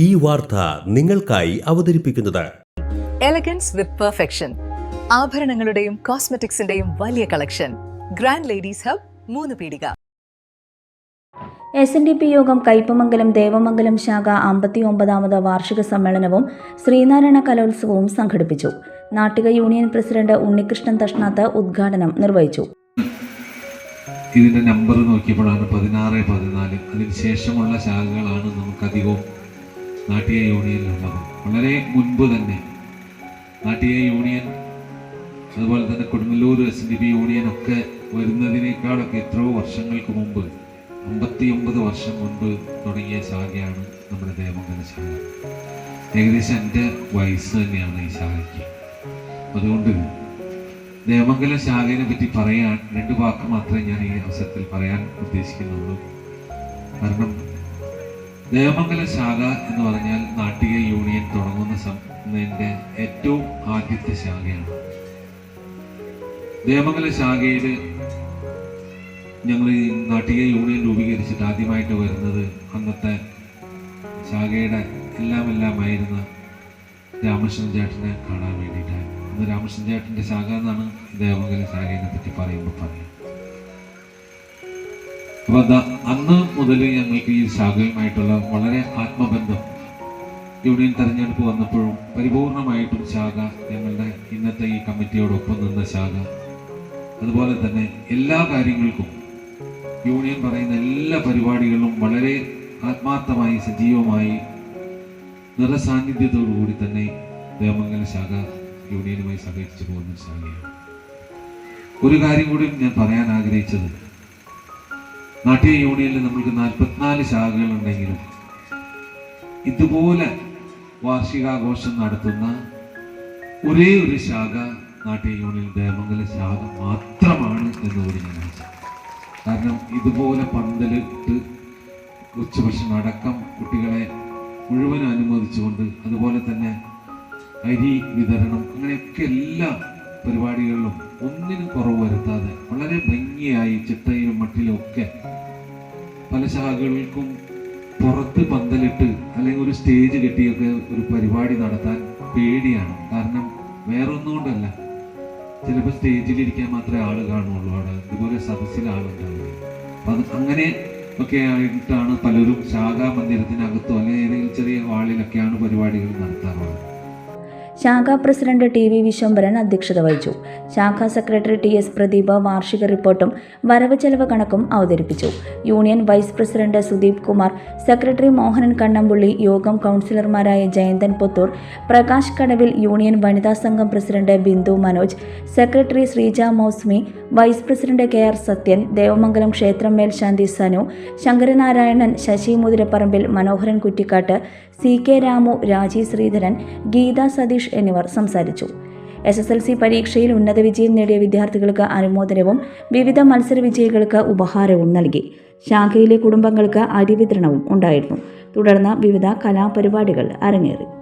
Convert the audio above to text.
ഈ വാർത്ത നിങ്ങൾക്കായി അവതരിപ്പിക്കുന്നത്. എലഗൻസ് വിത്ത് പെർഫെക്ഷൻ ആഭരണങ്ങളുടെയും കോസ്മെറ്റിക്സിന്റെയും വലിയ കളക്ഷൻ ഗ്രാൻഡ് ലേഡീസ് ഹബ് മൂന്ന് പീടിക. S N D P Yogam Kaipamangalam Devamangalam ശാഖ അമ്പത്തി ഒമ്പതാമത് വാർഷിക സമ്മേളനവും ശ്രീനാരായണ കലോത്സവവും സംഘടിപ്പിച്ചു. നാട്ടിക യൂണിയൻ പ്രസിഡന്റ് ഉണ്ണികൃഷ്ണൻ തഷ്ണാത്ത് ഉദ്ഘാടനം നിർവഹിച്ചു. ഇതിന്റെ നമ്പർ നോക്കിയപ്പോഴാണ് പതിനാറ് പതിനാല്. അതിന് ശേഷമുള്ള ശാഖകളാണ് നമുക്കധികവും നാട്ടിക യൂണിയനിലുള്ളത് വളരെ മുൻപ് തന്നെ നാട്ടിക യൂണിയൻ അതുപോലെ തന്നെ Kodungallur S D P union ഒക്കെ വരുന്നതിനേക്കാളൊക്കെ എത്രയോ വർഷങ്ങൾക്ക് മുമ്പ് അമ്പത്തി ഒമ്പത് വർഷം മുൻപ് തുടങ്ങിയ ശാഖയാണ് നമ്മുടെ ദേവമംഗല ശാഖ. ഏകദേശം എന്റെ വയസ്സ് തന്നെയാണ് ഈ ശാഖയ്ക്ക്. അതുകൊണ്ട് ദേവമംഗല ശാഖയെ പറ്റി പറയാൻ രണ്ട് വാക്ക് മാത്രമേ ഞാൻ ഈ അവസരത്തിൽ പറയാൻ ഉദ്ദേശിക്കുന്നുള്ളൂ. കാരണം ദേവമംഗല ശാഖ എന്ന് പറഞ്ഞാൽ നാട്ടിക യൂണിയൻ തുടങ്ങുന്ന സമയത്തിന്റെ ഏറ്റവും ആദ്യത്തെ ശാഖയാണ്. ദേവമംഗല ശാഖയിൽ ഞങ്ങൾ ഈ നാട്ടിക യൂണിയൻ രൂപീകരിച്ചിട്ട് ആദ്യമായിട്ട് വരുന്നത് അന്നത്തെ ശാഖയുടെ എല്ലാം എല്ലാമായിരുന്ന രാമകൃഷ്ണൻ ചേട്ടനെ കാണാൻ വേണ്ടിയിട്ടാണ്. അന്ന് രാമകൃഷ്ണൻ ചേട്ടന്റെ ശാഖ എന്നാണ് ദേവമംഗല ശാഖയെ പറ്റി പറയുമ്പോൾ പറയാം അപ്പൊ അതാ അന്ന് മുതൽ ഞങ്ങൾക്ക് ഈ ശാഖയുമായിട്ടുള്ള വളരെ ആത്മബന്ധം യൂണിയൻ തെരഞ്ഞെടുപ്പ് വന്നപ്പോഴും പരിപൂർണമായിട്ടും ശാഖ ഞങ്ങളുടെ ഇന്നത്തെ ഈ കമ്മിറ്റിയോടൊപ്പം നിന്ന ശാഖ. അതുപോലെ തന്നെ എല്ലാ കാര്യങ്ങൾക്കും യൂണിയൻ പറയുന്ന എല്ലാ പരിപാടികളിലും വളരെ ആത്മാർത്ഥമായി സജീവമായി നിറസാന്നിധ്യത്തോടു കൂടി തന്നെ ദേവമംഗല ശാഖ യൂണിയനുമായി സഹകരിച്ചു പോകുന്ന ശാഖയാണ്. ഒരു കാര്യം കൂടി ഞാൻ പറയാൻ ആഗ്രഹിച്ചത്. നാട്യ യൂണിയനിൽ നമ്മൾക്ക് നാൽപ്പത്തിനാല് ശാഖകളുണ്ടെങ്കിലും ഇതുപോലെ വാർഷികാഘോഷം നടത്തുന്ന ഒരേ ഒരു ശാഖ നാട്യ യൂണിയൻ ദേവമംഗല ശാഖ മാത്രമാണ് എന്നുകൂടി ഞാൻ കാരണം ഇതുപോലെ പന്തലിട്ട് ഉച്ചഭക്ഷണം അടക്കം കുട്ടികളെ മുഴുവൻ അനുമോദിച്ചുകൊണ്ട് അതുപോലെ തന്നെ അരി വിതരണം അങ്ങനെയൊക്കെ എല്ലാ പരിപാടികളിലും ഒന്നിനും കുറവ് വരുത്താതെ വളരെ ഭംഗിയായി ചിട്ടയിലും മട്ടിലും ഒക്കെ പല ശാഖകൾക്കും പുറത്ത് പന്തലിട്ട് അല്ലെങ്കിൽ ഒരു സ്റ്റേജ് കെട്ടിയൊക്കെ ഒരു പരിപാടി നടത്താൻ പേടിയാണ്. കാരണം വേറൊന്നുകൊണ്ടല്ല. ചിലപ്പോൾ സ്റ്റേജിലിരിക്കാൻ മാത്രമേ ആൾ കാണുള്ളൂ. അവിടെ ഇതുപോലെ സദസ്സിൽ ആളുണ്ടാവുക അപ്പം അത് അങ്ങനെ ഒക്കെ ആയിട്ടാണ് പലരും ശാഖാ മന്ദിരത്തിനകത്തോ അല്ലെങ്കിൽ ഏതെങ്കിലും ചെറിയ ഹാളിലൊക്കെയാണ് പരിപാടികൾ നടത്താറുള്ളത്. ശാഖാ പ്രസിഡന്റ് ടി വി വിശ്വംഭരൻ അധ്യക്ഷത വഹിച്ചു. ശാഖാ സെക്രട്ടറി ടി എസ് പ്രദീപ് വാർഷിക റിപ്പോർട്ടും വരവ് ചെലവ് കണക്കും അവതരിപ്പിച്ചു. Union vice president Sudeep Kumar secretary Mohanan Kannampully യോഗം കൗൺസിലർമാരായ ജയന്തൻ പുത്തൂർ പ്രകാശ് കടവിൽ യൂണിയൻ വനിതാ സംഘം president Bindu Manoj secretary Sreeja Mousmi vice president K R Sathyan Devamangalam ക്ഷേത്രം മേൽശാന്തി സനു ശങ്കരനാരായണൻ ശശി മുതിരപ്പറമ്പിൽ മനോഹരൻ കുറ്റിക്കാട്ട് സി കെ രാമു രാജി ശ്രീധരൻ ഗീത സതീഷ് എന്നിവർ സംസാരിച്ചു. എസ് എസ് എൽ സി പരീക്ഷയിൽ ഉന്നത വിജയം നേടിയ വിദ്യാർത്ഥികൾക്ക് അനുമോദനവും വിവിധ മത്സര വിജയികൾക്ക് ഉപഹാരവും നൽകി. ശാഖയിലെ കുടുംബങ്ങൾക്ക് അരി വിതരണവും ഉണ്ടായിരുന്നു. തുടർന്ന് വിവിധ കലാപരിപാടികൾ അരങ്ങേറി.